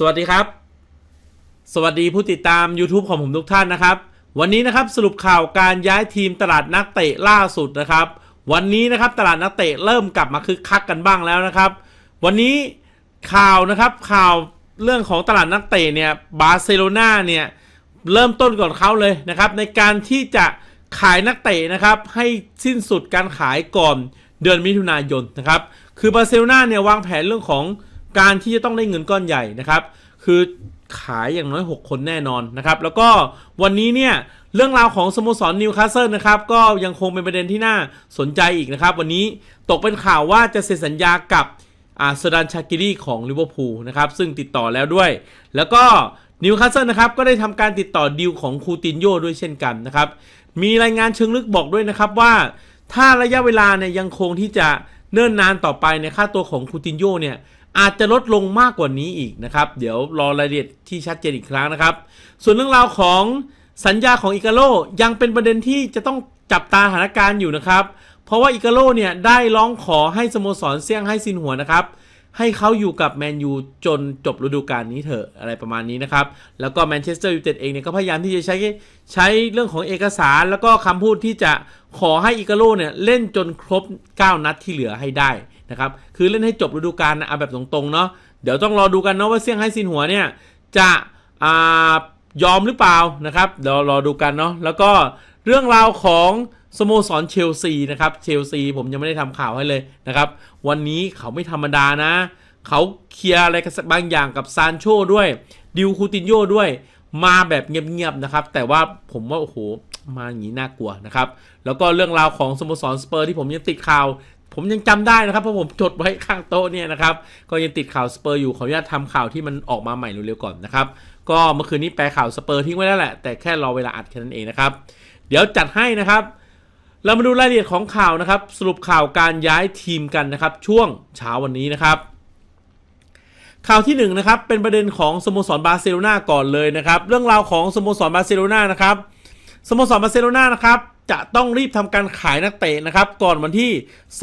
สวัสดีครับ สวัสดีผู้ติดตาม YouTube ของผมทุกท่านนะครับ วันนี้นะครับสรุปข่าวการย้ายทีมตลาดนักเตะล่าสุดนะครับ วันนี้นะครับตลาดนักเตะเริ่มกลับมาคึกคักกันบ้างแล้วนะครับ วันนี้ข่าวนะครับข่าวเรื่องของตลาดนักเตะเนี่ยบาร์เซโลนาเนี่ยเริ่มต้นก่อนเขาเลยนะครับในการที่จะขายนักเตะนะครับให้สิ้นสุดการขายก่อนเดือนมิถุนายนนะครับคือบาร์เซโลนาเนี่ยวางแผนเรื่องของ การที่จะต้องได้เงินก้อนใหญ่นะครับ คือขายอย่างน้อย 6 คนแน่นอนนะครับ แล้วก็วันนี้เนี่ยเรื่องราวของสโมสรนิวคาสเซิลนะครับ ก็ยังคงเป็นประเด็นที่น่าสนใจอีกนะครับ วันนี้ตกเป็นข่าวว่าจะเซ็นสัญญากับอาเซดานชากิรีของลิเวอร์พูลนะครับซึ่งติดต่อแล้วด้วย แล้วก็นิวคาสเซิลนะครับก็ได้ทำการติดต่อดีลของคูตินโยด้วยเช่นกันนะครับมีรายงานเชิงลึกบอกด้วยนะครับว่า ถ้าระยะเวลาเนี่ยยังคงที่จะเนิ่นนานต่อไปในค่าตัวของคูตินโยเนี่ย อาจจะลดลงมากกว่านี้อีกนะครับ เดี๋ยวรอรายละเอียดที่ชัดเจนอีกครั้งนะครับ ส่วนเรื่องราวของสัญญาของอิกาโลยังเป็นประเด็นที่จะต้องจับตาสถานการณ์อยู่นะครับ เพราะว่าอิกาโลเนี่ยได้ร้องขอให้สโมสรเซี่ยงไฮ้ซินหัวนะครับให้เขาอยู่กับแมนยูจนจบฤดูกาลนี้เถอะอะไรประมาณนี้นะครับ แล้วก็แมนเชสเตอร์ยูไนเต็ดเองเนี่ยก็พยายามที่จะใช้ใช้เรื่องของเอกสารแล้วก็คำพูดที่จะขอให้อิกาโลเนี่ยเล่นจนครบ 9 นัดที่เหลือให้ได้ นะครับคือเล่นให้จบฤดูกาลนะเอาแบบตรงๆเนาะเดี๋ยวต้องรอดูกันเนาะว่าเซี่ยงไฮ้ซินหัวเนี่ยจะอ่ายอมหรือเปล่านะครับเดี๋ยวรอดูกันเนาะแล้วก็เรื่องราวของสโมสรเชลซีนะครับเชลซีผมยังไม่ได้ทำข่าวให้เลยนะครับวันนี้เขาไม่ธรรมดานะ เขาเคลียร์อะไรกันบางอย่างกับซานโชด้วย ดิวคูตินโยด้วยมาแบบเงียบๆนะครับ แต่ว่าผมว่า โอ้โห มาอย่างนี้น่ากลัวนะครับ แล้วก็เรื่องราวของสโมสรสเปอร์ที่ผมยังติดข่าว ผมยังจำได้นะครับเพราะผมจดไว้ข้างโต๊ะเนี่ยนะครับก็ยังติดข่าวสเปอร์อยู่ขออนุญาตทำข่าวที่มันออกมาใหม่เร็วๆก่อนนะครับก็เมื่อคืนนี้แปลข่าวสเปอร์ทิ้งไว้แล้วแหละแต่แค่รอเวลาอัดแค่นั้นเองนะครับ เดี๋ยวจัดให้นะครับ เรามาดูรายละเอียดของข่าวนะครับ สรุปข่าวการย้ายทีมกันนะครับ ช่วงเช้าวันนี้นะครับข่าวที่1นนะครับเป็นประเด็นของสโมสรบาร์เซโลนาก่อนเลยนะครับ เรื่องราวของสโมสรบาร์เซโลนานะครับสโมสรบาร์เซโลนานะครับ จะต้องรีบทำการขายนักเตะนะครับ ก่อนวันที่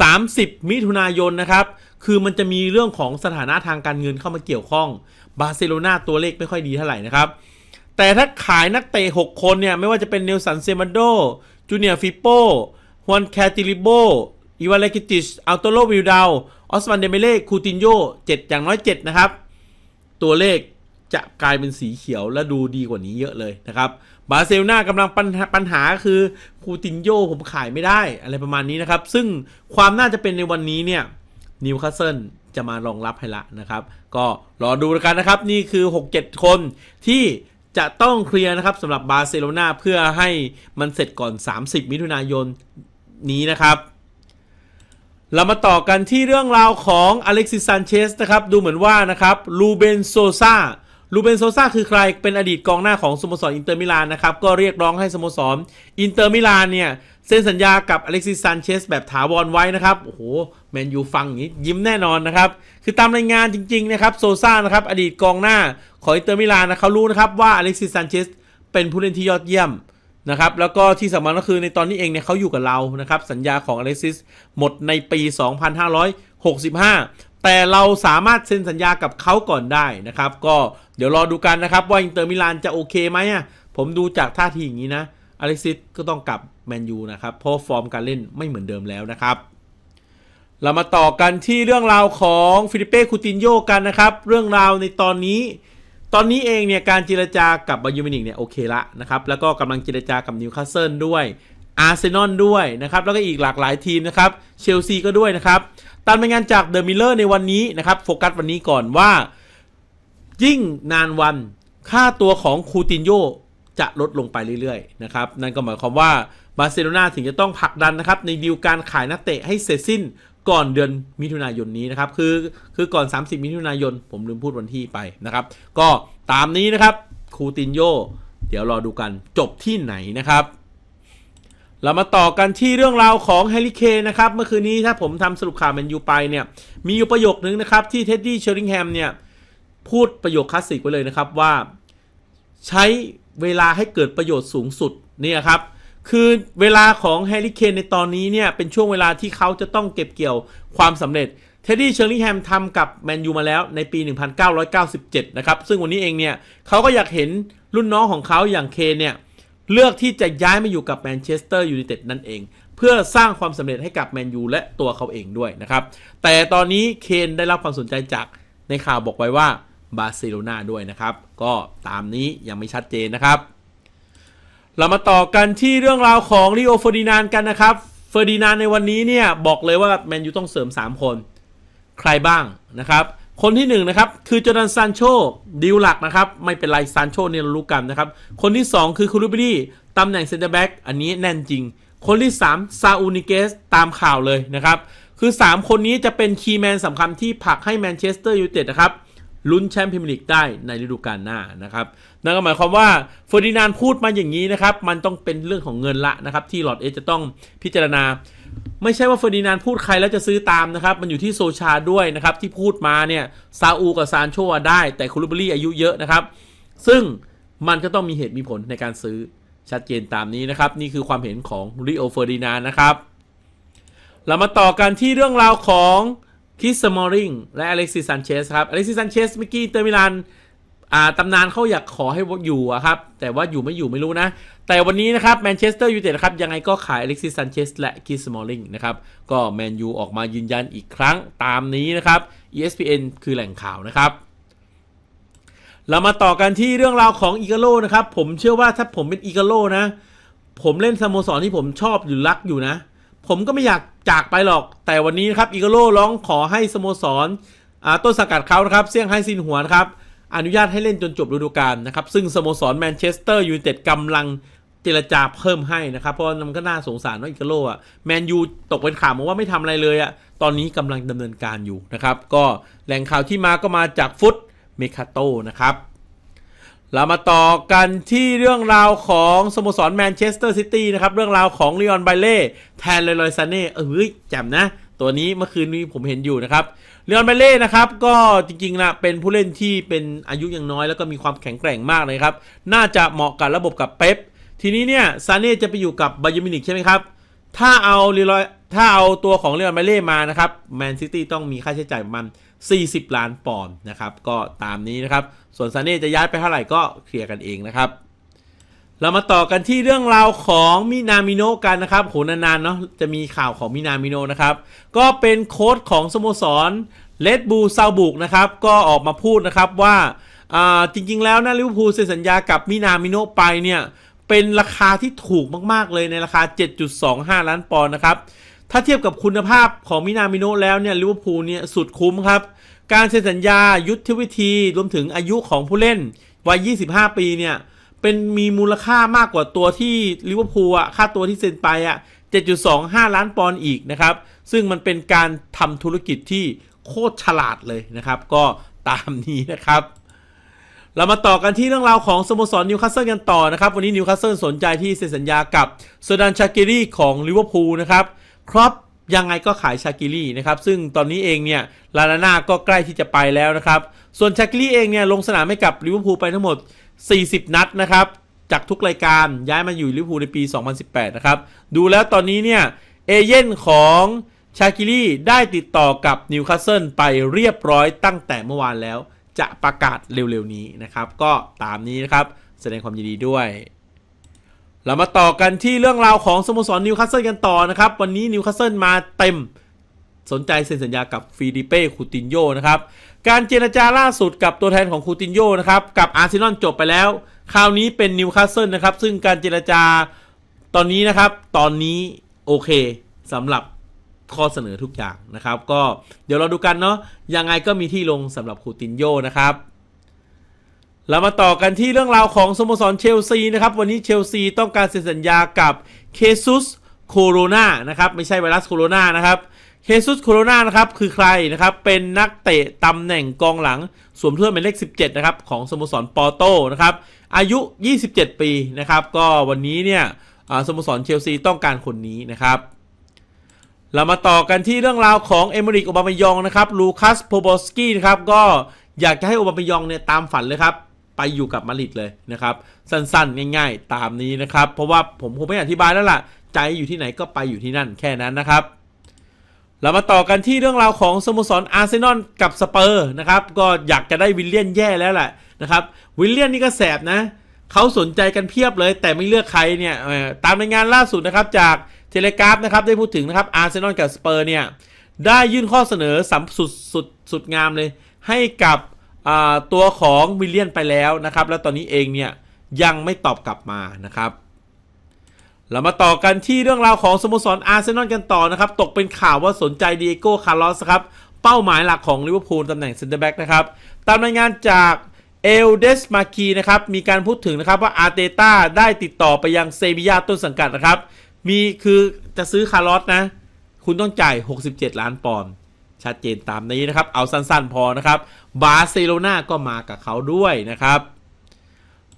30 มิถุนายนนะครับ คือมันจะมีเรื่องของสถานะทางการเงินเข้ามาเกี่ยวข้องบาร์เซโลนาตัวเลขไม่ค่อยดีเท่าไหร่นะครับแต่ถ้าขายนักเตะ 6 คนเนี่ย ไม่ว่าจะเป็นเนลสันเซมันโด จูเนียร์ฟิโปฮวนแคติลิโบ อีวาเลกิติชอัลโตโลวิลดาวออสมันเดเมเล่ คูตินโย7อย่างน้อย7นะครับ ตัวเลขจะกลายเป็นสีเขียวและดูดีกว่านี้เยอะเลยนะครับ บาเซโลนากำลังปัญหาปัญหาคือคูตินโยผมขายไม่ได้อะไรประมาณนี้นะครับ ซึ่งความน่าจะเป็นในวันนี้เนี่ยนิวคาสเซิลจะมารองรับให้ละนะครับ ก็รอดูกันนะครับ นี่คือ 6-7 คนที่จะต้องเคลียร์นะครับสำหรับบาร์เซโลนาเพื่อให้มันเสร็จก่อน 30 มิถุนายนนี้นะครับ เรามาต่อกันที่เรื่องราวของอเล็กซิสซานเชสนะครับ ดูเหมือนว่านะครับลูเบนโซซา ลูเบนโซซาคือใครเป็นอดีตกองหน้าของสโมสรอินเตอร์มิลานนะครับ ก็เรียกร้องให้สโมสรอินเตอร์มิลานเนี่ย เซ็นสัญญากับอเล็กซิสซานเชสแบบถาวรไว้นะครับ โอ้โห แมนยูฟังอย่างนี้ยิ้มแน่นอนนะครับ คือตามรายงานจริง ๆ นะครับ โซซานะครับ อดีตกองหน้าของอินเตอร์มิลานนะเขารู้นะครับว่าอเล็กซิสซานเชสเป็นผู้เล่นที่ยอดเยี่ยมนะครับแล้วก็ที่สำคัญก็คือในตอนนี้เองเนี่ยเขาอยู่กับเรานะครับสัญญาของอเล็กซิสหมดในปี 2565 แต่เราสามารถเซ็นสัญญากับเขาก่อนได้นะครับ ก็เดี๋ยวรอดูกันนะครับ ว่าอินเตอร์มิลานจะโอเคไหมอะผมดูจากท่าทีอย่างนี้นะอเล็กซิสก็ต้องกลับแมนยูนะครับ เพราะฟอร์มการเล่นไม่เหมือนเดิมแล้วนะครับ เรามาต่อกันที่เรื่องราวของฟิลิเป้คูตินโยกันนะครับ เรื่องราวในตอนนี้ ตอนนี้เองเนี่ยการเจรจากับบายูมินิกเนี่ยโอเคละนะครับ แล้วก็กำลังเจรจากับนิวคาสเซิลด้วย อาร์เซนอลด้วยนะครับ แล้วก็อีกหลากหลายทีมนะครับ เชลซีก็ด้วยนะครับ ตามรายงานจากเดอะมิลเลอร์ในวันนี้นะครับ โฟกัสวันนี้ก่อนว่า ยิ่งนานวันค่าตัวของคูตินโยจะลดลงไปเรื่อยๆนะครับ นั่นก็หมายความว่าบาร์เซโลนาถึงจะต้องผลักดันนะครับ ในดีลการขายนักเตะให้เสร็จสิ้นก่อนเดือนมิถุนายนนี้นะครับ คือคือก่อน 30 มิถุนายน ผมลืมพูดวันที่ไปนะครับ ก็ตามนี้นะครับคูตินโยเดี๋ยวรอดูกันจบที่ไหนนะครับ เรามาต่อกันที่เรื่องราวของแฮร์รี่เคนนะครับ เมื่อคืนนี้ถ้าผมทำสรุปข่าวแมนยูไปเนี่ย มีอยู่ประโยคนึงนะครับ ที่เท็ดดี้เชอริงแฮมเนี่ย พูดประโยคคลาสสิกไว้เลยนะครับว่า ใช้เวลาให้เกิดประโยชน์สูงสุดเนี่ยครับ คือเวลาของแฮร์รี่เคนในตอนนี้เนี่ย เป็นช่วงเวลาที่เขาจะต้องเก็บเกี่ยวความสำเร็จเท็ดดี้เชอร์ลิงแฮมทำกับแมนยูมาแล้วในปี 1997 นะครับ ซึ่งวันนี้เองเนี่ยเขาก็อยากเห็นรุ่นน้องของเขาอย่างเคนเนี่ย เลือกที่จะย้ายมาอยู่กับแมนเชสเตอร์ยูไนเต็ดนั่นเอง เพื่อสร้างความสำเร็จให้กับแมนยูและตัวเขาเองด้วยนะครับ แต่ตอนนี้เคนได้รับความสนใจจากในข่าวบอกไว้ว่าบาร์เซโลนาด้วยนะครับ ก็ตามนี้ยังไม่ชัดเจนนะครับ เรามาต่อกันที่เรื่องราวของลิโอเฟอร์ดินานกันนะครับเฟอร์ดินานในวันนี้เนี่ยบอกเลยว่าแมนยูต้องเสริม 3 คน ใครบ้างนะครับ คนที่1นนะครับคือจอร์แดนซานโชดิวหลักนะครับ ไม่เป็นไรซานโชเนี่ยเรารู้กันนะครับ คนที่ 2 คือคูรูบิลี่ตำแหน่งเซนเตอร์แบ็กอันนี้แน่นจริง คนที่ 3 ซาอูนิเกสตามข่าวเลยนะครับ คือ 3 คนนี้จะเป็นคีย์แมนสำคัญที่ผลักให้แมนเชสเตอร์ยูไนเต็ดนะครับลุ้นแชมป์พรีเมียร์ลีกได้ในฤดูกาลหน้านะครับนั่นก็หมายความว่าเฟอร์ดินานด์พูดมาอย่างนี้นะครับ มันต้องเป็นเรื่องของเงินละนะครับ ที่หลอดเอจะต้องพิจารณา ไม่ใช่ว่าเฟอร์ดินานด์พูดใครแล้วจะซื้อตามนะครับ มันอยู่ที่โซชาด้วยนะครับ ที่พูดมาเนี่ยซาอูกับซานโชอะได้ แต่คูลูบรี่อายุเยอะนะครับ ซึ่งมันก็ต้องมีเหตุมีผลในการซื้อชัดเจนตามนี้นะครับ นี่คือความเห็นของริโอเฟอร์ดินานด์นะครับ เรามาต่อกันที่เรื่องราวของคิสมอริงและอเล็กซิสซันเชสครับอเล็กซิสซันเชสเมื่อกี้เตอร์มิลาน อ่าตำนานเขาอยากขอให้อยู่อะครับ แต่ว่าอยู่ไม่อยู่ไม่รู้นะ แต่วันนี้นะครับแมนเชสเตอร์ยูไนเต็ดครับ ยังไงก็ขายอเล็กซิสซันเชสและคิสมอริงนะครับ ก็แมนยูออกมายืนยันอีกครั้งตามนี้นะครับ ESPN คือแหล่งข่าวนะครับ เรามาต่อกันที่เรื่องราวของอีกาโลนะครับ ผมเชื่อว่าถ้าผมเป็นอีกาโลนะ ผมเล่นสโมสรที่ผมชอบหรือรักอยู่นะ ผมก็ไม่อยากจากไปหรอก แต่วันนี้นะครับอีกาโลร้องขอให้สโมสรต้นสังกัดเขานะครับเซี่ยงไฮ้ซินหัวนะครับ อนุญาตให้เล่นจนจบฤดูกาลนะครับ ซึ่งสโมสรแมนเชสเตอร์ยูไนเต็ดกำลังเจรจาเพิ่มให้นะครับ เพราะมันก็น่าสงสารเนาะอิกาโลอะแมนยูตกเป็นข่าวมาว่าไม่ทำอะไรเลยอะตอนนี้กำลังดำเนินการอยู่นะครับ ก็แหล่งข่าวที่มาก็มาจากฟุตเมคาโตนะครับเรามาต่อกันที่เรื่องราวของสโมสรแมนเชสเตอร์ซิตี้นะครับ เรื่องราวของลีออนไบเล่แทนเลอยลอยซาเน่เอ้ยแจ่มนะ ตัวนี้เมื่อคืนนี้ผมเห็นอยู่นะครับ เลออนไบเล่นะครับก็จริงๆนะเป็นผู้เล่นที่เป็นอายุยังน้อย แล้วก็มีความแข็งแกร่งมากเลยครับ น่าจะเหมาะกับระบบกับเป๊ปทีนี้เนี่ยซาเน่จะไปอยู่กับบายมินิกใช่ไหมครับ ถ้าเอาลีลอยถ้าเอาตัวของเลออนไบเล่มานะครับแมนซิตี้ต้องมีค่าใช้จ่ายประมาณ40 ล้านปอนด์นะครับก็ตามนี้นะครับ ส่วนซาเน่จะย้ายไปเท่าไหร่ก็เคลียร์กันเองนะครับ เรามาต่อกันที่เรื่องราวของมินามิโนกันนะครับโหนานๆเนาะจะมีข่าวของมินามิโนนะครับ ก็เป็นโค้ชของสโมสรเลดบูซาบุกนะครับ ก็ออกมาพูดนะครับว่าจริงๆแล้วนะลิเวอร์พูลเซ็นสัญญากับมินามิโนไปเนี่ย เป็นราคาที่ถูกมากๆเลยในราคา 7.25 ล้านปอนด์นะครับ ถ้าเทียบกับคุณภาพของมินามิโนแล้วเนี่ยลิเวอร์พูลเนี่ยสุดคุ้มครับ การเซ็นสัญญายุทธวิธีรวมถึงอายุของผู้เล่นวัย 25 ปีเนี่ย เป็นมีมูลค่ามากกว่าตัวที่ลิเวอร์พูลอะค่าตัวที่เซ็นไปอะ 7.25 ล้านปอนด์อีกนะครับ ซึ่งมันเป็นการทำธุรกิจที่โคตรฉลาดเลยนะครับ ก็ตามนี้นะครับ เรามาต่อกันที่เรื่องราวของสโมสรนิวคาสเซิลกันต่อนะครับ วันนี้นิวคาสเซิลสนใจที่เซ็นสัญญากับโซดานชากิรีของลิเวอร์พูลนะครับ ครอป ยังไงก็ขายชากิรีนะครับ ซึ่งตอนนี้เองเนี่ยลาลาน่าก็ใกล้ที่จะไปแล้วนะครับ ส่วนชากิรีเองเนี่ยลงสนามให้กับลิเวอร์พูลไปทั้งหมด 40 นัดนะครับ จากทุกรายการย้ายมาอยู่ลิเวอร์พูลในปี 2018 นะครับ ดูแล้วตอนนี้เนี่ยเอเย่นของชากิรีได้ติดต่อกับนิวคาสเซิลไปเรียบร้อยตั้งแต่เมื่อวานแล้ว จะประกาศเร็วๆนี้นะครับ ก็ตามนี้นะครับ แสดงความยินดีด้วย เรามาต่อกันที่เรื่องราวของสโมสรนิวคาสเซิลกันต่อนะครับ วันนี้นิวคาสเซิลมาเต็มสนใจเซ็นสัญญากับฟิลิเป้คูตินโยนะครับ การเจรจาล่าสุดกับตัวแทนของคูตินโยนะครับ กับอาร์เซนอลจบไปแล้ว คราวนี้เป็นนิวคาสเซิลนะครับ ซึ่งการเจรจาตอนนี้นะครับ ตอนนี้โอเคสำหรับข้อเสนอทุกอย่างนะครับ ก็เดี๋ยวเราดูกันเนาะยังไงก็มีที่ลงสำหรับคูตินโยนะครับ เรามาต่อกันที่เรื่องราวของสโมสรเชลซีนะครับ วันนี้เชลซีต้องการเซ็นสัญญากับเคซุสโคโรนานะครับ ไม่ใช่ไวรัสโคโรนานะครับเคซุสโคโรนานะครับ คือใครนะครับ เป็นนักเตะตำแหน่งกองหลังสวมเสื้อหมายเลข 17 นะครับ ของสโมสรปอร์โตนะครับ อายุ 27 ปีนะครับ ก็วันนี้เนี่ยสโมสรเชลซีต้องการคนนี้นะครับเรามาต่อกันที่เรื่องราวของเอเมริกโอบามายองนะครับลูคัสโพโบสกี้นะครับก็อยากจะให้โอบามายองเนี่ยตามฝันเลยครับ ไปอยู่กับมาริดเลยนะครับ สั้นๆ ง่ายๆ ตามนี้นะครับ เพราะว่าผมคงไม่อธิบายแล้วล่ะ ใจอยู่ที่ไหนก็ไปอยู่ที่นั่นแค่นั้นนะครับ เรามาต่อกันที่เรื่องราวของสโมสรอาร์เซนอลกับสเปอร์นะครับ ก็อยากจะได้วิลเลียนแย่แล้วแหละนะครับ วิลเลียนนี่ก็แสบนะเขาสนใจกันเพียบเลย แต่ไม่เลือกใครเนี่ยตามรายงานล่าสุดนะครับจากเทเลกราฟนะครับได้พูดถึงนะครับอาร์เซนอลกับสเปอร์เนี่ยได้ยื่นข้อเสนอสัมสุดสุดสุดงามเลย ให้กับ ตัวของวิลเลียนไปแล้วนะครับ แล้วตอนนี้เองเนี่ยยังไม่ตอบกลับมานะครับ เรามาต่อกันที่เรื่องราวของสโมสรอาร์เซนอลกันต่อนะครับ ตกเป็นข่าวว่าสนใจดีเอโก้คาร์ลอสครับ เป้าหมายหลักของลิเวอร์พูลตำแหน่งเซนเตอร์แบ็กนะครับ ตามรายงานจากเอลเดสมาคีนะครับ มีการพูดถึงนะครับว่าอาร์เตต้าได้ติดต่อไปยังเซบียาต้นสังกัดนะครับ มีคือจะซื้อคาร์ลอสนะ คุณต้องจ่าย 67 ล้านปอนด์ ชัดเจนตามนี้นะครับ เอาสั้นๆพอนะครับบาร์เซโลนาก็มากับเขาด้วยนะครับ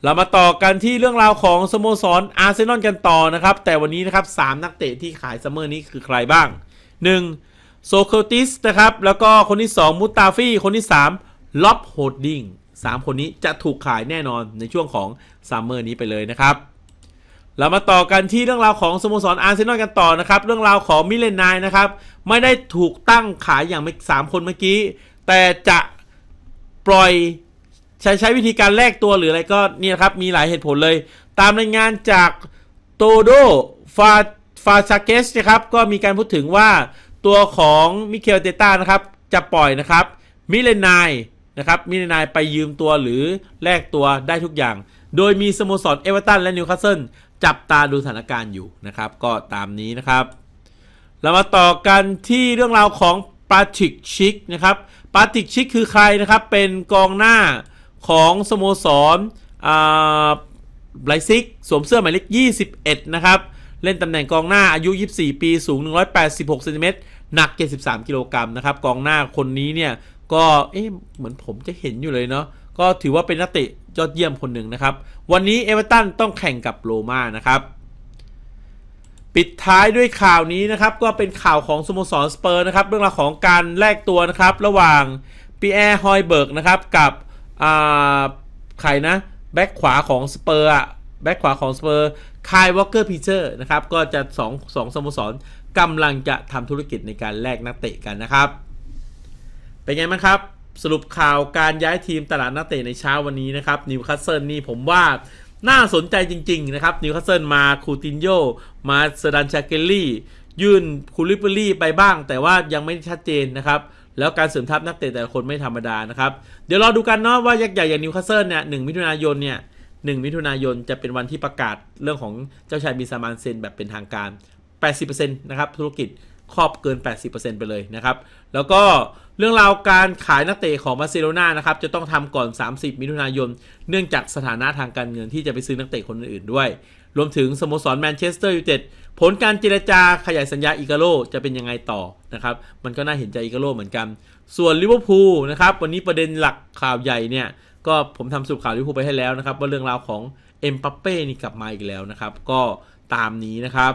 เรามาต่อกันที่เรื่องราวของสโมสรอาร์เซนอลกันต่อนะครับ แต่วันนี้นะครับสามนักเตะที่ขายซัมเมอร์นี้คือใครบ้าง 1. โซโครติสนะครับ แล้วก็คนที่ 2 มุตตาฟี่ คนที่ 3ล็อบโฮดดิ้งสามคนนี้จะถูกขายแน่นอนในช่วงของซัมเมอร์นี้ไปเลยนะครับ เรามาต่อกันที่เรื่องราวของสโมสรอาร์เซนอลกันต่อนะครับ เรื่องราวของมิเลนนายนะครับ ไม่ได้ถูกตั้งขายอย่างไม่สามคนเมื่อกี้ แต่จะปล่อยใช้ใช้วิธีการแลกตัวหรืออะไรก็เนี่ยครับ มีหลายเหตุผลเลย ตามรายงานจากโตโดฟาฟาชาเกสนะครับ ก็มีการพูดถึงว่าตัวของมิเคลเตต้านะครับ จะปล่อยนะครับมิเลนายนะครับมิเลนายไปยืมตัวหรือแลกตัวได้ทุกอย่าง โดยมีสโมสรเอเวอร์ตันและนิวคาสเซิล จับตาดูสถานการณ์อยู่นะครับ ก็ตามนี้นะครับ เรามาต่อกันที่เรื่องราวของปาติกชิกนะครับปาติกชิกคือใครนะครับ เป็นกองหน้าของสโมสรไบซิกสวมเสื้อหมายเลข 21 นะครับ เล่นตำแหน่งกองหน้าอายุ 24 ปีสูง 186เซนติเมตรหนัก 73 กิโลกรัมนะครับ กองหน้าคนนี้เนี่ย ก็เอ๊ะเหมือนผมจะเห็นอยู่เลยเนาะก็ถือว่าเป็นนักเตะ ยอดเยี่ยมคนหนึ่งนะครับ วันนี้เอเวอร์ตันต้องแข่งกับโรม่านะครับปิดท้ายด้วยข่าวนี้นะครับ ก็เป็นข่าวของสโมสรสเปอร์นะครับ เรื่องราวของการแลกตัวนะครับ ระหว่างปีแอร์ฮอยเบิร์กนะครับกับใครนะแบ็คขวาของสเปอร์แบ็คขวาของสเปอร์คายวอลเกอร์พีเชอร์นะครับ ก็จะสองสองสโมสรกำลังจะทำธุรกิจในการแลกนักเตะกันนะครับ เป็นไงบ้างครับ สรุปข่าวการย้ายทีมตลาดนักเตะในเช้าวันนี้นะครับนิวคาสเซิลนี่ผมว่าน่าสนใจจริง ๆ นะครับนิวคาสเซิลมาคูตินโยมาเซดันชาเกลลี่ยื่นคูลิเบอรี่ไปบ้าง แต่ว่ายังไม่ชัดเจนนะครับแล้วการเสริมทัพนักเตะแต่ละคนไม่ธรรมดานะครับ เดี๋ยวรอดูกันเนาะว่ายักษ์ใหญ่อย่างนิวคาสเซิลเนี่ยหนึ่งมิถุนายนเนี่ยหนึ่งมิถุนายนจะเป็นวันที่ประกาศเรื่องของเจ้าชายบินซามานเซนแบบเป็นทางการ 80%นะครับธุรกิจ ครอบเกิน 80%ไปเลยนะครับ แล้วก็เรื่องราวการขายนักเตะของบาร์เซโลนานะครับ จะต้องทำก่อน 30 มิถุนายน เนื่องจากสถานะทางการเงินที่จะไปซื้อนักเตะคนอื่นๆด้วย รวมถึงสโมสรแมนเชสเตอร์ยูไนเต็ดผลการเจรจาขยายสัญญาอิกาโลจะเป็นยังไงต่อนะครับ มันก็น่าเห็นใจอิกาโลเหมือนกัน ส่วนลิเวอร์พูลนะครับ วันนี้ประเด็นหลักข่าวใหญ่เนี่ย ก็ผมทำสรุปข่าวลิเวอร์พูลไปให้แล้วนะครับ ว่าเรื่องราวของเอ็มปัปเป้นี่กลับมาอีกแล้วนะครับ ก็ตามนี้นะครับ